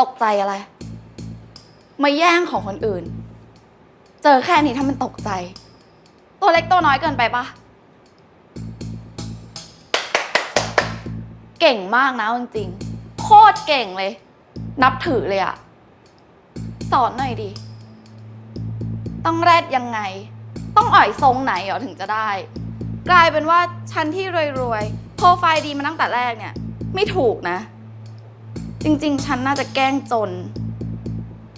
ตกใจอะไร มาแย่งของคนอื่น เจอแค่นี้ถ้ามันตกใจ ตัวเล็กตัวน้อยเกินไปปะเก่งมากนะจริงๆโคตรเก่งเลย นับถือเลยอะสอนหน่อยดิ ต้องแรดยังไง ต้องอ่อยทรงไหนเหรอถึงจะได้ กลายเป็นว่าฉันที่รวยๆโปรไฟล์ดีมาตั้งแต่แรกเนี่ย ไม่ถูกนะ จริงๆ ฉันน่าจะแกล้งจน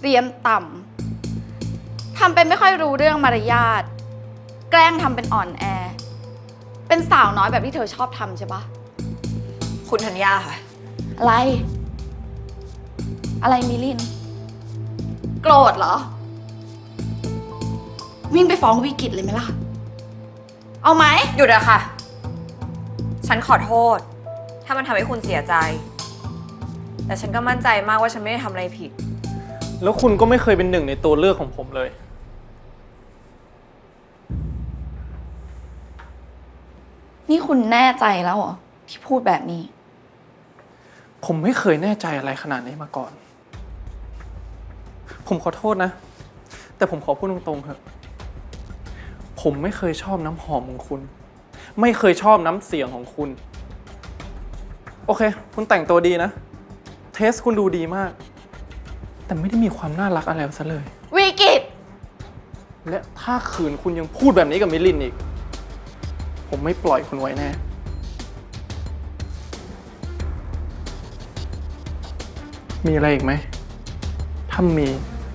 เรียนต่ำทำเป็นไม่ค่อยรู้เรื่องมารยาท แกล้งทำเป็นอ่อนแอ เป็นสาวน้อยแบบที่เธอชอบทำใช่ปะคุณธัญญาค่ะ อะไร อะไรมิลิน โกรธเหรอ วิ่งไปฟ้องวิกิตเลยไหมล่ะ เอาไหม หยุดอะค่ะ ฉันขอโทษ ถ้ามันทำให้คุณเสียใจ แต่ฉันก็มั่นใจมากว่าฉันไม่ได้ทำอะไรผิด แล้วคุณก็ไม่เคยเป็นหนึ่งในตัวเลือกของผมเลย นี่คุณแน่ใจแล้วเหรอที่พูดแบบนี้ ผมไม่เคยแน่ใจอะไรขนาดนี้มาก่อน ผมขอโทษนะ แต่ผมขอพูดตรงๆเถอะ ผมไม่เคยชอบน้ำหอมของคุณ ไม่เคยชอบน้ำเสียงของคุณ โอเค คุณแต่งตัวดีนะ เทสคุณดูดีมาก แต่ไม่ได้มีความน่ารักอะไรซะเลย วิกิตและถ้าคืนคุณยังพูดแบบนี้กับมิลินอีก ผมไม่ปล่อยคุณไว้แน่ มีอะไรอีกไหม ถ้ามี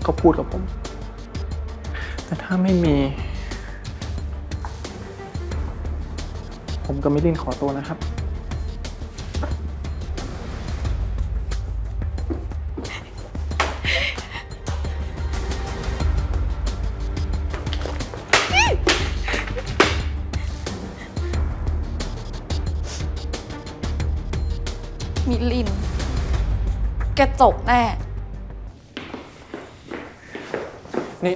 ก็พูดกับผม แต่ถ้าไม่มี ผมกับมิลินขอตัวนะครับ มิลิน แกจบแน่ นี่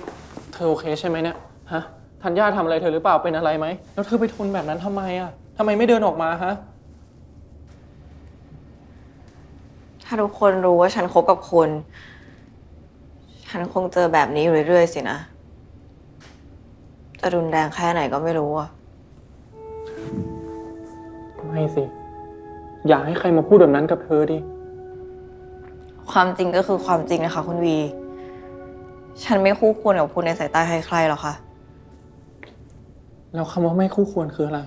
เธอโอเคใช่ไหมเนี่ยฮะธัญญาทำอะไรเธอหรือเปล่าเป็นอะไรไหม แล้วเธอไปทนแบบนั้นทำไมอะทำไมไม่เดินออกมาฮะ ถ้าทุกคนรู้ว่าฉันคบกับคุณ ฉันคงเจอแบบนี้อยู่เรื่อยๆสินะ จะรุนแรงแค่ไหนก็ไม่รู้อะไม่สิ อย่าให้ใครมาพูดแบบนั้นกับเธอดิ ความจริงก็คือความจริงนะคะ คุณวี ฉันไม่คู่ควรกับคุณในสายตาใครๆหรอกค่ะ แล้วคำว่าไม่คู่ควรคืออะไร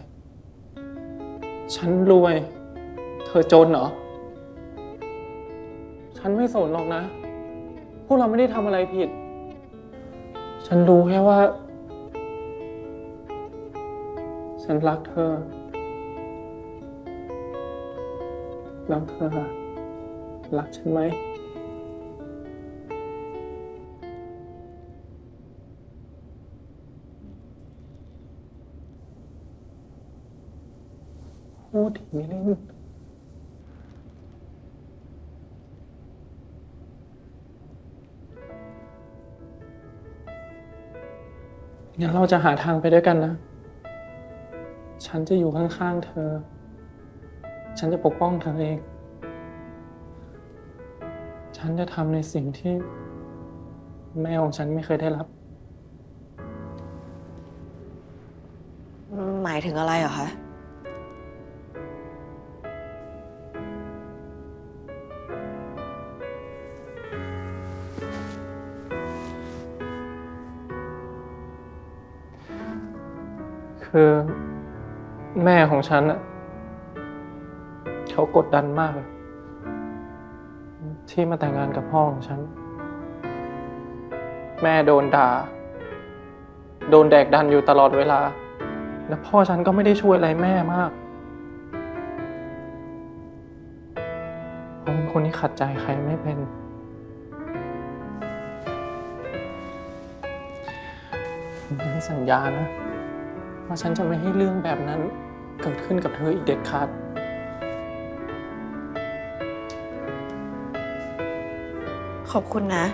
ฉันรวย เธอจนเหรอ ฉันไม่สนหรอกนะ พวกเราไม่ได้ทำอะไรผิด ฉันรู้แค่ว่า ฉันรักเธอ แล้วเธอรักฉันไหมพูดถึงมิลินงั้นเราจะหาทางไปด้วยกันนะ ฉันจะอยู่ข้างๆเธอ ฉันจะปกป้องเธอเอง ฉันจะทำในสิ่งที่ แม่ของฉันไม่เคยได้รับ หมายถึงอะไรเหรอคะ คือ แม่ของฉันอะ เขากดดันมากเลยที่มาแต่งงานกับพ่อของฉัน แม่โดนด่า โดนแดกดันอยู่ตลอดเวลา แล้วพ่อฉันก็ไม่ได้ช่วยอะไรแม่มากเขาเป็นคนที่ขัดใจใครไม่เป็น ผมยังสัญญานะว่าฉันจะไม่ให้เรื่องแบบนั้นเกิดขึ้นกับเธออีกเด็ดขาด ขอบคุณนะ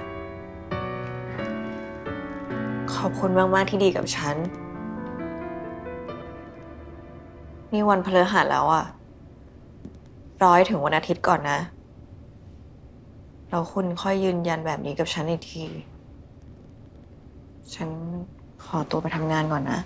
ขอบคุณมาก ๆ ที่ดีกับฉัน นี่วันพฤหัสแล้วอะร้อยถึงวันอาทิตย์ก่อนนะ แล้วคุณค่อยยืนยันแบบนี้กับฉันอีกที ฉันขอตัวไปทำงานก่อนนะ